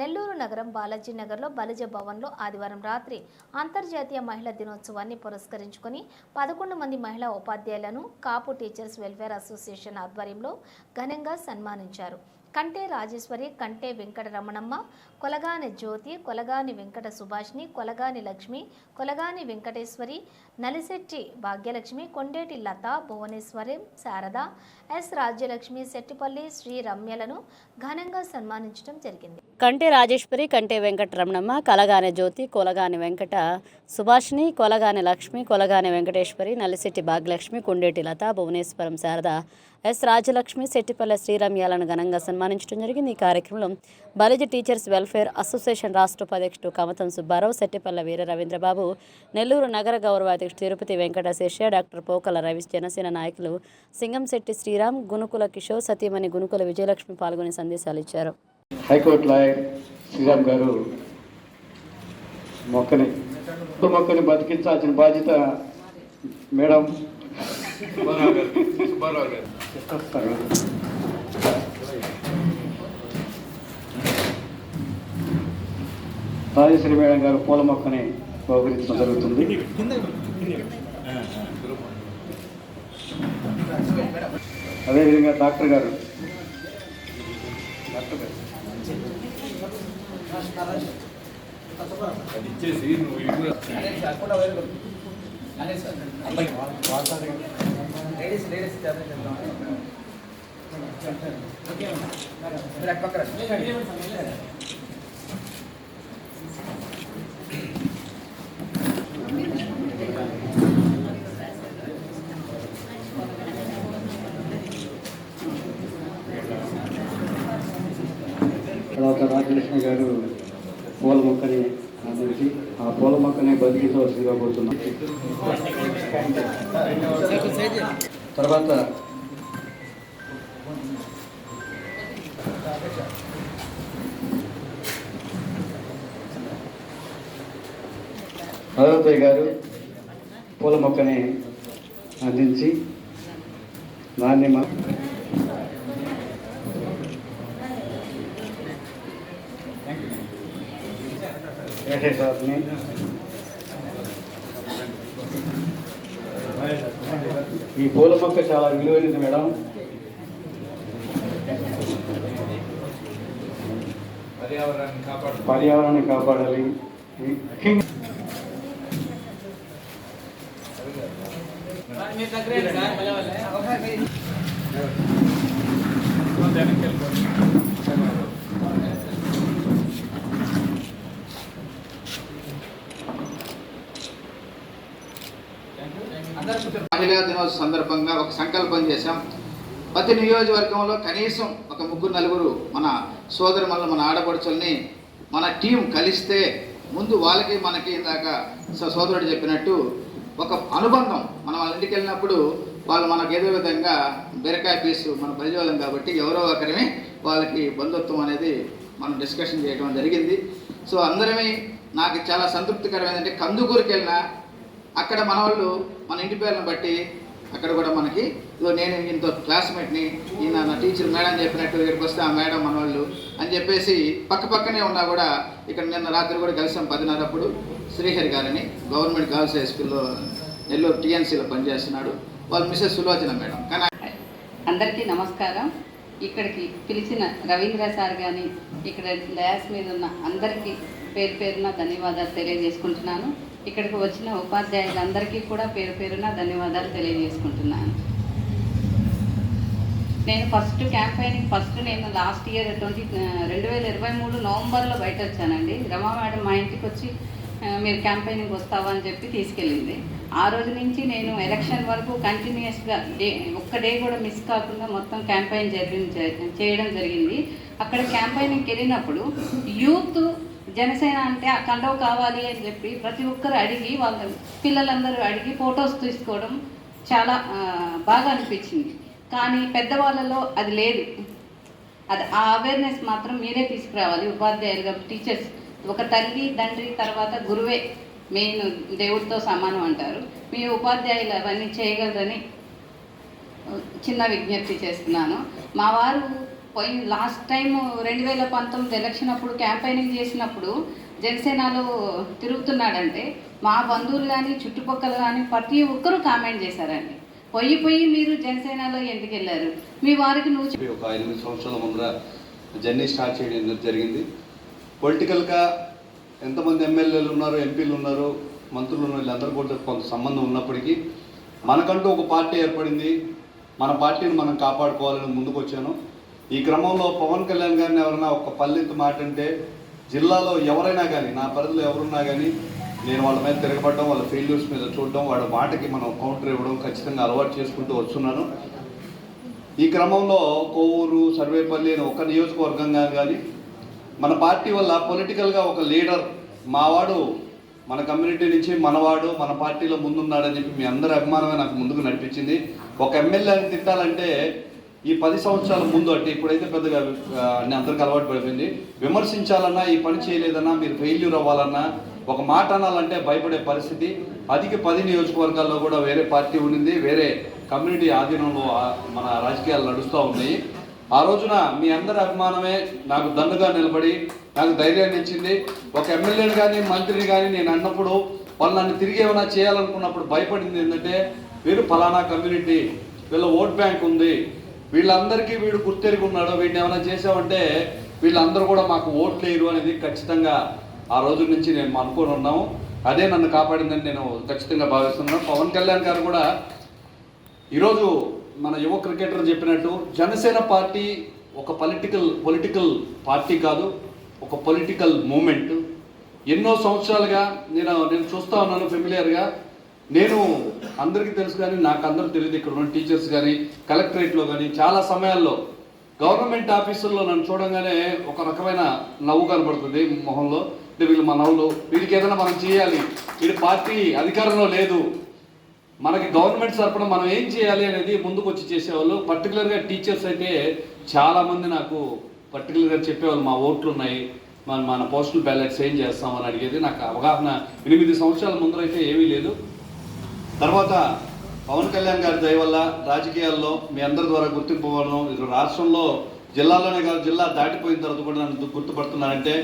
నెల్లూరు నగరం బాలాజీ నగర్లో బలిజ భవన్లో ఆదివారం రాత్రి అంతర్జాతీయ మహిళా దినోత్సవాన్ని పురస్కరించుకొని పదకొండు మంది మహిళా ఉపాధ్యాయులను కాపు టీచర్స్ వెల్ఫేర్ అసోసియేషన్ ఆధ్వర్యంలో ఘనంగా సన్మానించారు. కంటే రాజేశ్వరి కంటే వెంకట రమణమ్మ కొలగాని జ్యోతి కొలగాని వెంకట సుభాష్ని కొలగాని లక్ష్మి కొలగాని వెంకటేశ్వరి నలిశెట్టి భాగ్యలక్ష్మి కొండేటి లత భువనేశ్వరి శారద ఎస్ రాజ్యలక్ష్మి శెట్టిపల్లి శ్రీ రమ్యలను ఘనంగా సన్మానించడం జరిగింది. కంటే రాజేశ్వరి కంటే వెంకట రమణమ్మ కలగాని జ్యోతి కొలగాని వెంకట సుభాష్ని కొలగాని లక్ష్మి కొలగాని వెంకటేశ్వరి నల్లిశెట్టి భాగ్యలక్ష్మి కొండేటి లత భువనేశ్వరం శారద ఎస్ రాజలక్ష్మి శెట్టిపల్లె శ్రీరమ్యాలను ఘనంగా సన్మానించడం జరిగింది. ఈ కార్యక్రమంలో బలిజ టీచర్స్ వెల్ఫేర్ అసోసియేషన్ రాష్ట్ర ఉపాధ్యక్షుడు కమతం సుబ్బారావు శెట్టిపల్లె వీర రవీంద్రబాబు నెల్లూరు నగర గౌరవ అధ్యక్షుడు తిరుపతి వెంకటశేష డాక్టర్ పోకల రవి జనసేన నాయకులు సింగంశెట్టి శ్రీరామ్ గునుకుల కిషోర్ సతీమణి గునుకుల విజయలక్ష్మి పాల్గొని సందేశాలు ఇచ్చారు. హైకోర్టు లాయర్ శ్రీరామ్ గారు మొక్కని మొక్కని బతికించాల్సిన బాధ్యత మేడం చెప్పేస్తారు. రాజేశ్వరి మేడం గారు పూల మొక్కని బహుకరించడం జరుగుతుంది. అదేవిధంగా డాక్టర్ గారు. డాక్టర్ గారు తర్వాత రాజలక్ష్మి గారు పూల మొక్కని అందించి ఆ పూల మొక్కని బతికించవలసిందిగా కోరుతున్నాం తర్వాత మాధవతయ్య గారు పూల మొక్కని అందించి నాణ్యమ వేసేసారిని ఈ పూల మొక్క చాలా విలువైనది మేడం. పర్యావరణాన్ని కాపాడాలి. ముఖ్యంగా మహిళా దినోత్సవ సందర్భంగా ఒక సంకల్పం చేశాం. ప్రతి నియోజకవర్గంలో కనీసం ఒక ముగ్గురు నలుగురు మన సోదరుమల్ల మన ఆడపడుచుల్ని మన టీం కలిస్తే ముందు వాళ్ళకి మనకి ఇందాక స- సోదరుడు చెప్పినట్టు ఒక అనుబంధం. మనం వాళ్ళ ఇంటికి వెళ్ళినప్పుడు వాళ్ళు మనకు ఏదో విధంగా బీరకాయ పీసు మన పరిచయం కాబట్టి ఎవరో ఒకరిని వాళ్ళకి బంధుత్వం అనేది మనం డిస్కషన్ చేయడం జరిగింది. సో అందరమే నాకు చాలా సంతృప్తికరమైందంటే కందుకూరుకి వెళ్ళినా అక్కడ మన వాళ్ళు మన ఇంటి పేర్లను బట్టి అక్కడ కూడా మనకి ఇదో నేను ఇంత క్లాస్మేట్ని ఈయన నా టీచర్ మేడం చెప్పినట్టు ఇక్కడికి వస్తే ఆ మేడం మన వాళ్ళు అని చెప్పేసి పక్క పక్కనే ఉన్నా కూడా ఇక్కడ నిన్న రాత్రి కూడా కలిసాం పదిన్నర అప్పుడు శ్రీహరి గారిని గవర్నమెంట్ గర్ల్స్ హై స్కూల్లో నెల్లూరు టీఎన్సీలో పనిచేస్తున్నాడు. వాళ్ళ మిస్సెస్ సులోచన మేడం. కానీ అందరికీ నమస్కారం. ఇక్కడికి పిలిచిన రవీంద్ర సార్ కానీ ఇక్కడ ల్యాస్ మీద ఉన్న అందరికీ పేరు పేరున ధన్యవాదాలు తెలియజేసుకుంటున్నాను. ఇక్కడికి వచ్చిన ఉపాధ్యాయులందరికీ కూడా పేరు పేరున ధన్యవాదాలు తెలియజేసుకుంటున్నాను. నేను ఫస్ట్ క్యాంపెయినింగ్ ఫస్ట్ నేను లాస్ట్ ఇయర్ ట్వంటీ రెండు వేల ఇరవై మూడు నవంబర్లో బయట వచ్చానండి రమా మేడం మా ఇంటికి వచ్చి మీరు క్యాంపెయినింగ్ వస్తావా అని చెప్పి తీసుకెళ్ళింది. ఆ రోజు నుంచి నేను ఎలక్షన్ వరకు కంటిన్యూస్గా డే ఒక్క డే కూడా మిస్ కాకుండా మొత్తం క్యాంపెయిన్ జరిగి చేయడం జరిగింది. అక్కడ క్యాంపెయినింగ్కి వెళ్ళినప్పుడు యూత్ జనసేన అంటే ఆ కండవ కావాలి అని చెప్పి ప్రతి ఒక్కరు అడిగి వాళ్ళ పిల్లలందరూ అడిగి ఫొటోస్ తీసుకోవడం చాలా బాగా అనిపించింది. కానీ పెద్దవాళ్ళలో అది లేదు. అది ఆ అవేర్నెస్ మాత్రం మీరే తీసుకురావాలి. ఉపాధ్యాయులుగా టీచర్స్ ఒక తల్లి తండ్రి తర్వాత గురువే మెయిన్ దేవుడితో సమానం అంటారు. మీ ఉపాధ్యాయులు అవన్నీ చేయగలరని చిన్న విజ్ఞప్తి చేస్తున్నాను. మా వారు పోయిన లాస్ట్ టైం రెండు వేల పంతొమ్మిది ఎలక్షన్ అప్పుడు క్యాంపెయినింగ్ చేసినప్పుడు జనసేనలో తిరుగుతున్నాడంటే మా బంధువులు కానీ చుట్టుపక్కల కానీ ప్రతి ఒక్కరూ కామెంట్ చేశారండి. పొయ్యి పొయ్యి మీరు జనసేనలో ఎందుకు వెళ్ళారు? మీ వారికి నువ్వు ఒక ఎనిమిది సంవత్సరాల ముందర జర్నీ స్టార్ట్ చేయడం జరిగింది. పొలిటికల్గా ఎంతమంది ఎమ్మెల్యేలు ఉన్నారు ఎంపీలు ఉన్నారు మంత్రులు ఉన్నారు వీళ్ళందరూ కూడా కొంత సంబంధం ఉన్నప్పటికీ మనకంటూ ఒక పార్టీ ఏర్పడింది. మన పార్టీని మనం కాపాడుకోవాలని ముందుకు వచ్చాను ఈ క్రమంలో పవన్ కళ్యాణ్ గారిని ఎవరైనా ఒక పల్లెత్తు మాట అంటే జిల్లాలో ఎవరైనా కానీ నా పరిధిలో ఎవరున్నా కానీ నేను వాళ్ళ మీద తిరగబడడం వాళ్ళ ఫెయిల్యూర్స్ మీద చూడడం వాళ్ళ మాటకి మనం కౌంటర్ ఇవ్వడం ఖచ్చితంగా అలవాటు చేసుకుంటూ వస్తున్నాను. ఈ క్రమంలో కోవూరు సర్వేపల్లి అని ఒక నియోజకవర్గంగా కానీ మన పార్టీ వల్ల పొలిటికల్గా ఒక లీడర్ మావాడు మన కమ్యూనిటీ నుంచి మనవాడు మన పార్టీలో ముందున్నాడని చెప్పి మీ అందరి అభిమానమే నాకు ముందుకు నడిపించింది. ఒక ఎమ్మెల్యేని తిట్టాలంటే ఈ పది సంవత్సరాల ముందు అంటే ఇప్పుడైతే పెద్దగా అన్ని అందరికి అలవాటు పడిపోయింది. విమర్శించాలన్నా ఈ పని చేయలేదన్నా మీరు ఫెయిల్యూర్ అవ్వాలన్నా ఒక మాట అనాలంటే భయపడే పరిస్థితి. అధిక పది నియోజకవర్గాల్లో కూడా వేరే పార్టీ ఉండింది వేరే కమ్యూనిటీ ఆధీనంలో మన రాజకీయాలు నడుస్తూ ఉన్నాయి. ఆ రోజున మీ అందరి అభిమానమే నాకు దండుగా నిలబడి నాకు ధైర్యాన్ని ఇచ్చింది. ఒక ఎమ్మెల్యేని కానీ మంత్రిని కానీ నేను అన్నప్పుడు వాళ్ళు నన్ను తిరిగి ఏమైనా చేయాలనుకున్నప్పుడు భయపడింది ఏంటంటే వీరు ఫలానా కమ్యూనిటీ వీళ్ళ ఓట్ బ్యాంక్ ఉంది వీళ్ళందరికీ వీడు గుర్తెరిగి ఉన్నాడు. వీడిని ఏమైనా చేసామంటే వీళ్ళందరూ కూడా మాకు ఓట్లు వేయరు అనేది ఖచ్చితంగా ఆ రోజు నుంచి నేను అనుకుని ఉన్నాము. అదే నన్ను కాపాడిందని నేను ఖచ్చితంగా భావిస్తున్నాను. పవన్ కళ్యాణ్ గారు కూడా ఈరోజు మన యువ క్రికెటర్ చెప్పినట్టు జనసేన పార్టీ ఒక పొలిటికల్ పొలిటికల్ పార్టీ కాదు ఒక పొలిటికల్ మూమెంట్ ఎన్నో సంవత్సరాలుగా నేను నేను చూస్తూ ఉన్నాను ఫెమిలియర్గా నేను అందరికీ తెలుసు కానీ నాకు అందరూ తెలియదు ఇక్కడ ఉన్న టీచర్స్ కానీ కలెక్టరేట్లో కానీ చాలా సమయాల్లో గవర్నమెంట్ ఆఫీసుల్లో నన్ను చూడంగానే ఒక రకమైన నవ్వు కనబడుతుంది మొహంలో. వీళ్ళు మా నవ్వులు వీరికి ఏదైనా మనం చేయాలి వీడి పార్టీ అధికారంలో లేదు మనకి గవర్నమెంట్ తరపున మనం ఏం చేయాలి అనేది ముందుకు వచ్చి చేసేవాళ్ళు పర్టికులర్గా టీచర్స్ అయితే చాలామంది నాకు పర్టికులర్గా చెప్పేవాళ్ళు మా ఓట్లు ఉన్నాయి మన మన పోస్టల్ బ్యాలెట్స్ ఏం చేస్తామని అడిగేది. నాకు అవగాహన ఎనిమిది సంవత్సరాల ముందర అయితే ఏమీ లేదు. తర్వాత పవన్ కళ్యాణ్ గారి దయ వల్ల రాజకీయాల్లో మీ అందరి ద్వారా గుర్తింపు అవ్వడం ఇది రాష్ట్రంలో జిల్లాలోనే కాదు జిల్లా దాటిపోయిన తర్వాత కూడా నన్ను గుర్తుపడుతున్నారంటే